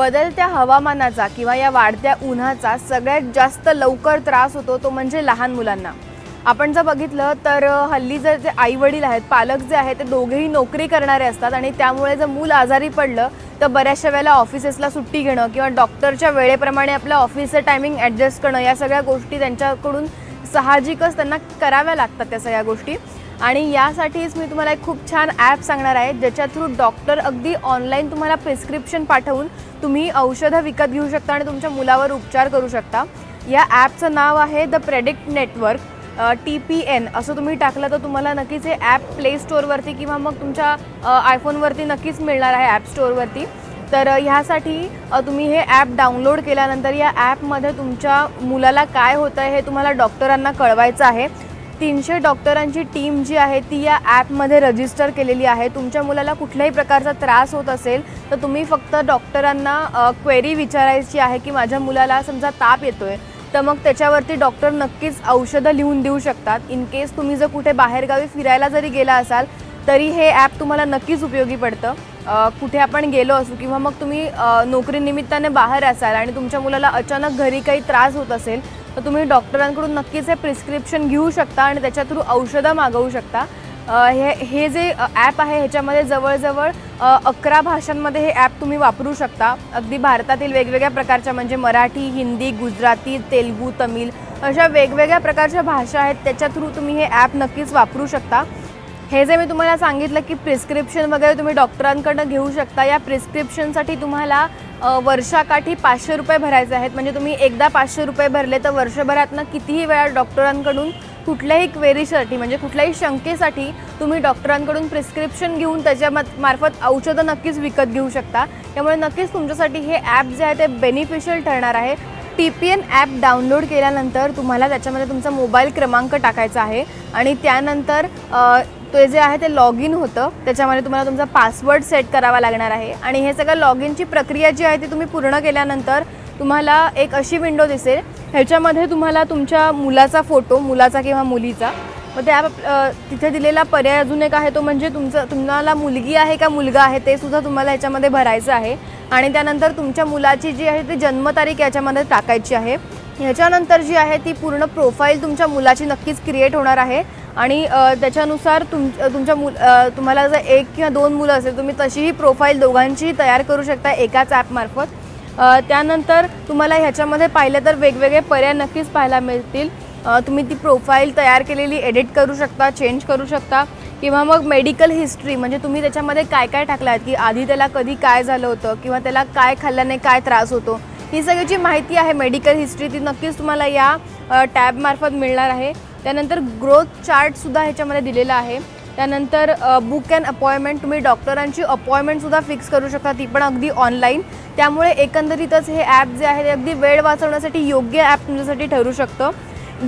बदलत्या हवामानाचा किंवा या वाढत्या उन्हाचा सगळ्यात जास्त लवकर त्रास होतो तो म्हणजे लहान मुलांना. आपण जर बघितलं तर हल्ली जर जे आई वडील आहेत पालक जे आहेत ते दोघेही नोकरी करणारे असतात आणि त्यामुळे जर मूल आजारी पडलं तर बऱ्याचशा वेळेला ऑफिसेसला सुट्टी घेणं किंवा डॉक्टरच्या वेळेप्रमाणे आपल्या ऑफिसचं टायमिंग ॲडजस्ट करणं या सगळ्या गोष्टी त्यांच्याकडून साहजिकच त्यांना कराव्या लागतात त्या सगळ्या गोष्टी. आणि यासाठीच मी तुम्हाला एक खूप छान ॲप सांगणार आहे ज्याच्या थ्रू डॉक्टर अगदी ऑनलाईन तुम्हाला प्रिस्क्रिप्शन पाठवून तुम्ही औषधं विकत घेऊ शकता आणि तुमच्या मुलावर उपचार करू शकता. या ॲपचं नाव आहे the predict network T P N असं तुम्ही टाकलं तर तुम्हाला नक्कीच हे ॲप प्ले स्टोअरवरती किंवा मग तुमच्या आयफोनवरती नक्कीच मिळणार आहे ॲप स्टोअरवरती तर ह्यासाठी तुम्ही हे ॲप डाउनलोड केल्यानंतर या ॲपमध्ये तुमच्या मुलाला काय होतं आहे हे तुम्हाला डॉक्टरांना कळवायचं आहे. तीनशे डॉक्टरांची टीम जी आहे ती या ॲपमध्ये रजिस्टर केलेली आहे. तुमच्या मुलाला कुठल्याही प्रकारचा त्रास होत असेल तर तुम्ही फक्त डॉक्टरांना क्वेरी विचारायची आहे की माझ्या मुलाला समजा ताप येतो आहे तर मग त्याच्यावरती डॉक्टर नक्कीच औषधं लिहून देऊ शकतात. इन केस तुम्ही जर कुठे बाहेरगावी फिरायला जरी गेला असाल तरी हे ॲप तुम्हाला नक्कीच उपयोगी पडतं. कुठे आपण गेलो असू किंवा मग तुम्ही नोकरीनिमित्ताने बाहेर असाल आणि तुमच्या मुलाला अचानक घरी काही त्रास होत असेल तर तुम्ही डॉक्टरांकडून नक्कीच हे प्रिस्क्रिप्शन घेऊ शकता आणि त्याच्या थ्रू औषधं मागवू शकता. हे हे जे ॲप आहे ह्याच्यामध्ये जवळजवळ अकरा भाषांमध्ये हे ॲप तुम्ही वापरू शकता. अगदी भारतातील वेगवेगळ्या प्रकारच्या म्हणजे मराठी हिंदी गुजराती तेलगू तमिळ अशा वेगवेगळ्या प्रकारच्या भाषा आहेत. त्याच्या थ्रू तुम्ही हे ॲप नक्कीच वापरू शकता. हे जे मी तुम्हाला सांगितलं की प्रिस्क्रिप्शन वगैरे तुम्ही डॉक्टरांकडनं घेऊ शकता या प्रिस्क्रिप्शनसाठी तुम्हाला वर्षाकाठी पाचशे रुपये भरायचे आहेत. म्हणजे तुम्ही एकदा पाचशे रुपये भरले तर वर्षभरातनं कितीही वेळा डॉक्टरांकडून कुठल्याही क्वेरीसाठी म्हणजे कुठल्याही शंकेसाठी तुम्ही डॉक्टरांकडून प्रिस्क्रिप्शन घेऊन त्याच्या मार्फत औषधं नक्कीच विकत घेऊ शकता. त्यामुळे नक्कीच तुमच्यासाठी हे ॲप जे आहे ते बेनिफिशियल ठरणार आहे. T P N app download केल्यानंतर तुम्हाला त्याच्यामध्ये तुमचा मोबाईल क्रमांक टाकायचा आहे. आणि त्यानंतर ते जे आहे ते लॉग इन होतं. त्याच्यामध्ये तुम्हाला तुमचा पासवर्ड सेट करावा लागणार आहे. आणि हे सगळं लॉग इनची प्रक्रिया जी आहे ती तुम्ही पूर्ण केल्यानंतर तुम्हाला एक अशी विंडो दिसेल. ह्याच्यामध्ये तुम्हाला तुमच्या मुलाचा फोटो मुलाचा किंवा मुलीचा. मग त्या तिथे दिलेला पर्याय अजून एक आहे तो म्हणजे तुमचं तुम्हाला मुलगी आहे का मुलगा आहे ते सुद्धा तुम्हाला याच्यामध्ये भरायचं आहे. आणि त्यानंतर तुमच्या मुलाची जी आहे ती जन्मतारीख याच्यामध्ये टाकायची आहे. ह्याच्यानंतर जी आहे ती पूर्ण प्रोफाईल तुमच्या मुलाची नक्कीच क्रिएट होणार आहे. आणि त्याच्यानुसार तुम तुमच्या मुल तुम्हाला जर एक किंवा दोन मुलं असेल तुम्ही तशीही प्रोफाईल दोघांचीही तयार करू शकता एकाच ॲपमार्फत त्यानंतर तुम्हाला ह्याच्यामध्ये पाहिलं तर वेगवेगळे पर्याय नक्कीच पाहायला मिळतील. तुम्ही ती प्रोफाईल तयार केलेली एडिट करू शकता चेंज करू शकता. किंवा मग मेडिकल हिस्ट्री म्हणजे तुम्ही त्याच्यामध्ये काय काय टाकलं आहे की आधी त्याला कधी काय झालं होतं किंवा त्याला काय खाल्ल्याने काय त्रास होतो ही सगळी जी माहिती आहे मेडिकल हिस्ट्री ती नक्कीच तुम्हाला या टॅबमार्फत मिळणार आहे. त्यानंतर ग्रोथ चार्टसुद्धा ह्याच्यामध्ये दिलेला आहे. त्यानंतर बुक अँड अपॉइंटमेंट तुम्ही डॉक्टरांची अपॉइंटमेंटसुद्धा फिक्स करू शकता ती पण अगदी ऑनलाईन त्यामुळे एकंदरीतच हे ॲप जे आहे ते अगदी वेळ वाचवण्यासाठी योग्य ॲप तुमच्यासाठी ठरू शकतं.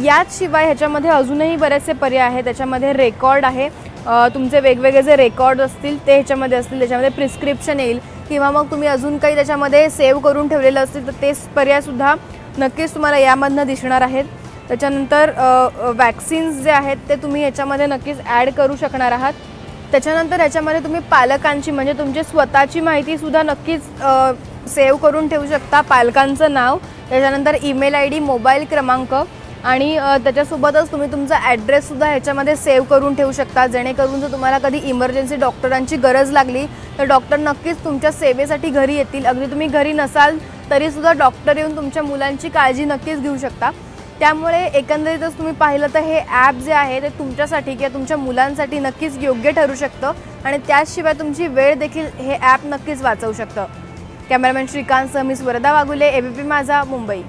याचशिवाय ह्याच्यामध्ये अजूनही बरेचसे पर्याय आहेत त्याच्यामध्ये रेकॉर्ड आहे. तुमचे वेगवेगळे जे रेकॉर्ड असतील ते ह्याच्यामध्ये असतील त्याच्यामध्ये प्रिस्क्रिप्शन येईल. किंवा मग तुम्ही अजून काही त्याच्यामध्ये सेव्ह करून ठेवलेलं असतील तर ते पर्यायसुद्धा नक्कीच तुम्हाला यामधनं दिसणार आहेत. त्याच्यानंतर वॅक्सिन्स जे आहेत ते तुम्ही याच्यामध्ये नक्कीच ॲड करू शकणार आहात. त्याच्यानंतर याच्यामध्ये तुम्ही पालकांची म्हणजे तुमची स्वतःची माहितीसुद्धा नक्कीच सेव्ह करून ठेवू शकता पालकांचं नाव. त्याच्यानंतर ईमेल आय डी मोबाईल क्रमांक आणि त्याच्यासोबतच तुम्ही तुमचा ॲड्रेससुद्धा ह्याच्यामध्ये सेव्ह करून ठेवू शकता. जेणेकरून जर तुम्हाला कधी इमर्जन्सी डॉक्टरांची गरज लागली तर डॉक्टर नक्कीच तुमच्या सेवेसाठी घरी येतील. अगदी तुम्ही घरी नसाल तरीसुद्धा डॉक्टर येऊन तुमच्या मुलांची काळजी नक्कीच घेऊ शकता. त्यामुळे एकंदरीतच तुम्ही पाहिलं तर हे ॲप जे आहे ते तुमच्यासाठी किंवा तुमच्या मुलांसाठी नक्कीच योग्य ठरू शकतं. आणि त्याशिवाय तुमची वेळ देखील हे ॲप नक्कीच वाचवू शकतं. कॅमेरामॅन श्रीकांत सह मी स्वरदा वागुले एबीपी माझा मुंबई.